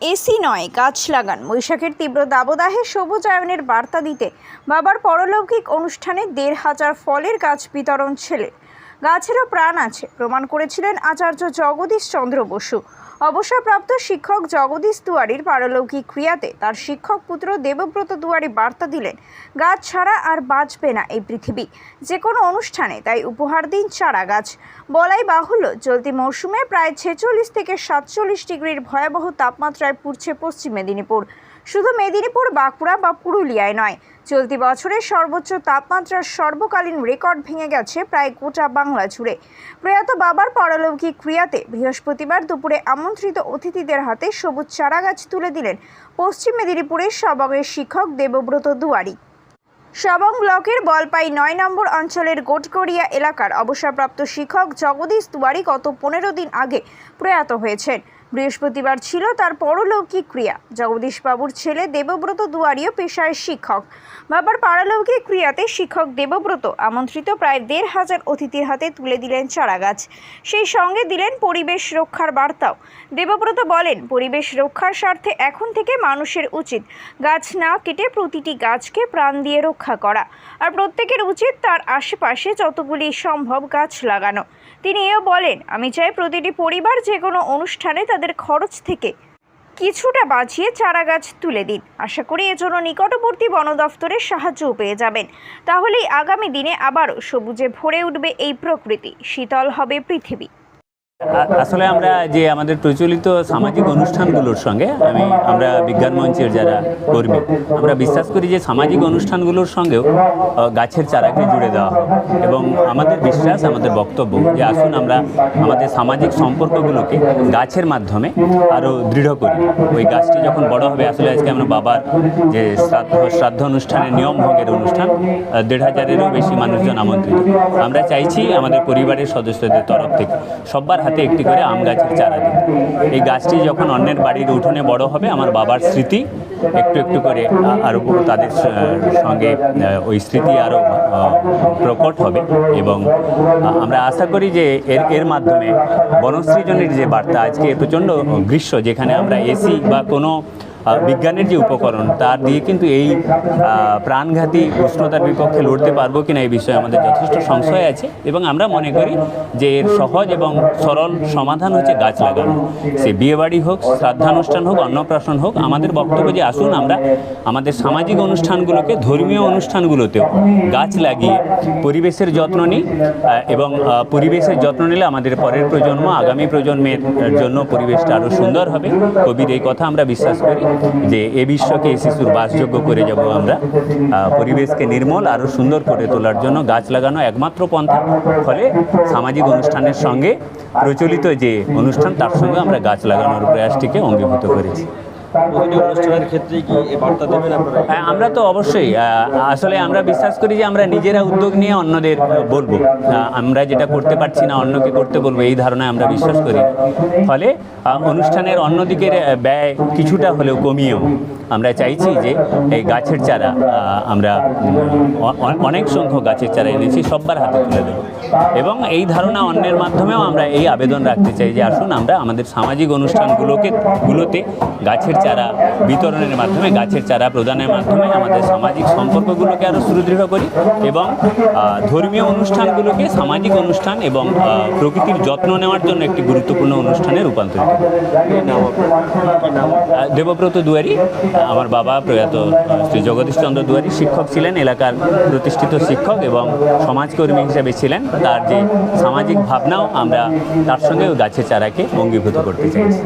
AC নয়, গাছ লাগান। বৈশাখের তীব্র দাবদাহে সবুজ আয়নের বার্তা দিতে বাবার পরলৌকিক অনুষ্ঠানে দেড় হাজার ফলের গাছ বিতরণ ছেলে। গাছেরও প্রাণ আছে, প্রমাণ করেছিলেন আচার্য জগদীশ চন্দ্র বসু। অবসরপ্রাপ্ত শিক্ষক জগদীশ দুয়ারির পারলৌকিক ক্রিয়াতে তার শিক্ষক পুত্র দেবব্রত দুয়ারি বার্তা দিলেন, গাছ ছাড়া আর বাঁচবে না এই পৃথিবী। যে কোনো অনুষ্ঠানে তাই উপহার দিন চারা গাছ বলাই বাহুল্য, চলতি মৌসুমে প্রায় ছেচল্লিশ থেকে সাতচল্লিশ ডিগ্রির ভয়াবহ তাপমাত্রায় পুড়ছে পশ্চিম মেদিনীপুর। শুধু মেদিনীপুর, বাঁকুড়া বা পুরুলিয়ায় নয়। চলতি বছরের সর্বোচ্চ তাপমাত্রার সর্বকালীন রেকর্ড ভেঙে গেছে প্রায় গোটা বাংলা জুড়ে। প্রয়াত বাবার পরলৌকিক ক্রিয়াতে বৃহস্পতিবার দুপুরে আমন্ত্রিত অতিথিদের হাতে সবুজ চারাগাছ তুলে দিলেন পশ্চিম মেদিনীপুরের সবগের শিক্ষক দেবব্রত দুয়ারি। সবং ব্লকের বলপাই নয় নম্বর অঞ্চলের গোটকড়িয়া এলাকার অবসরপ্রাপ্ত শিক্ষক জগদীশ দুয়ারি গত পনেরো দিন আগে প্রয়াত হয়েছেন। বৃহস্পতিবার ছিল তার পরলৌকিক ক্রিয়া। জগদীশবাবুর ছেলে দেবব্রত দুয়ারিও পেশায় শিক্ষক। বাবার পারলৌকিক ক্রিয়াতে শিক্ষক দেবব্রত আমন্ত্রিত প্রায় দেড় হাজার অতিথির হাতে তুলে দিলেন চারাগাছ। সেই সঙ্গে দিলেন পরিবেশ রক্ষার বার্তাও। দেবব্রত বলেন, পরিবেশ রক্ষার স্বার্থে এখন থেকে মানুষের উচিত গাছ না কেটে প্রতিটি গাছকে প্রাণ দিয়ে রক্ষা করা। আর প্রত্যেকের উচিত তার আশেপাশে যতগুলি সম্ভব গাছ লাগানো। তিনি এও বলেন, আমি চাই প্রতিটি পরিবার যে কোনো অনুষ্ঠানে তাদের খরচ থেকে কিছুটা বাঁচিয়ে চারা গাছ তুলে দিন। আশা করি এজন্য নিকটবর্তী বন দফতরের সাহায্যও পেয়ে যাবেন। তাহলেই আগামী দিনে আবারও সবুজে ভরে উঠবে এই প্রকৃতি। শীতল হবে পৃথিবী। আসলে আমরা যে আমাদের প্রচলিত সামাজিক অনুষ্ঠানগুলোর সঙ্গে আমি, আমরা বিজ্ঞান মঞ্চের যারা কর্মী, আমরা বিশ্বাস করি যে সামাজিক অনুষ্ঠানগুলোর সঙ্গেও গাছের চারাকে জুড়ে দেওয়া হয় এবং আমাদের বিশ্বাস, আমাদের বক্তব্য যে আসুন আমরা আমাদের সামাজিক সম্পর্কগুলোকে গাছের মাধ্যমে আরও দৃঢ় করি। ওই গাছটি যখন বড় হবে, আসলে আজকে আমরা বাবার যে শ্রাদ্ধ শ্রাদ্ধ অনুষ্ঠানের নিয়ম ভোগের অনুষ্ঠান দেড় হাজারেরও বেশি মানুষজন আমন্ত্রিত। আমরা চাইছি আমাদের পরিবারের সদস্যদের তরফ থেকে সবার হাতে একটি করে আম গাছের চারা দিই। এই গাছটি যখন অন্যের বাড়ির উঠোনে বড় হবে, আমার বাবার স্মৃতি একটু একটু করে আরও তাদের সঙ্গে ওই স্মৃতি আরও প্রকট হবে এবং আমরা আশা করি যে এর এর মাধ্যমে বনসৃজনের যে বার্তা আজকে প্রচণ্ড গ্রীষ্ম, যেখানে আমরা এসি বা কোনো বিজ্ঞানের যে উপকরণ তার দিয়ে কিন্তু এই প্রাণঘাতী উষ্ণতার বিপক্ষে লড়তে পারব কিনা এই বিষয়ে আমাদের যথেষ্ট সংশয় আছে এবং আমরা মনে করি যে এর সহজ এবং সরল সমাধান হচ্ছে গাছ লাগানো। সে বিয়েবাড়ি হোক, শ্রাদ্ধানুষ্ঠান হোক, অন্নপ্রাশন হোক, আমাদের বক্তব্য যে আসুন আমরা, আমাদের সামাজিক অনুষ্ঠানগুলোকে, ধর্মীয় অনুষ্ঠানগুলোতেও গাছ লাগিয়ে পরিবেশের যত্ন নিই এবং পরিবেশের যত্ন নিলে আমাদের পরের প্রজন্ম, আগামী প্রজন্মের জন্য পরিবেশটা আরও সুন্দর হবে। কবির এই কথা আমরা বিশ্বাস করি। যে এ বিশ্বকে এই শিশুর বাসযোগ্য করে যাব আমরা। পরিবেশকে নির্মল আরও সুন্দর করে তোলার জন্য গাছ লাগানো একমাত্র পন্থা। ফলে সামাজিক অনুষ্ঠানের সঙ্গে প্রচলিত যে অনুষ্ঠান, তার সঙ্গে আমরা গাছ লাগানোর প্রয়াসটিকে অঙ্গীভূত করেছি। প্রতিটি অনুষ্ঠানের ক্ষেত্রেই কি এই বার্তা দেবেন আপনারা? হ্যাঁ আমরা তো অবশ্যই আহ, আসলে আমরা বিশ্বাস করি যে আমরা নিজেরা উদ্যোগ নিয়ে অন্যদের বলব। আমরা যেটা করতে পারছি না অন্যকে করতে বলব এই ধারণায় আমরা বিশ্বাস করি। ফলে অনুষ্ঠানের অন্যদিকের আহ, ব্যয় কিছুটা হলেও কমিয়েও আমরা চাইছি যে এই গাছের চারা আমরা অনেক সংখ্যক গাছের চারা এনেছি সব্বার হাতে তুলে দেবো। এবং এই ধারণা অন্যের মাধ্যমেও আমরা এই আবেদন রাখতে চাই যে আসুন আমরা আমাদের সামাজিক অনুষ্ঠানগুলোকে গুলোতে গাছের চারা বিতরণের মাধ্যমে, গাছের চারা প্রদানের মাধ্যমে আমাদের সামাজিক সম্পর্কগুলোকে আরও সুদৃঢ় করি এবং ধর্মীয় অনুষ্ঠানগুলোকে সামাজিক অনুষ্ঠান এবং প্রকৃতির যত্ন নেওয়ার জন্য একটি গুরুত্বপূর্ণ অনুষ্ঠানে রূপান্তরিত দেবব্রত দুয়ারি, আমার বাবা প্রয়াত শ্রী জগদীশচন্দ্র দুয়ারি শিক্ষক ছিলেন, এলাকার প্রতিষ্ঠিত শিক্ষক এবং সমাজকর্মী হিসেবে ছিলেন। তার যে সামাজিক ভাবনাও আমরা তার সঙ্গে গাছের চারাকে অঙ্গীভূত করতে চাইছি।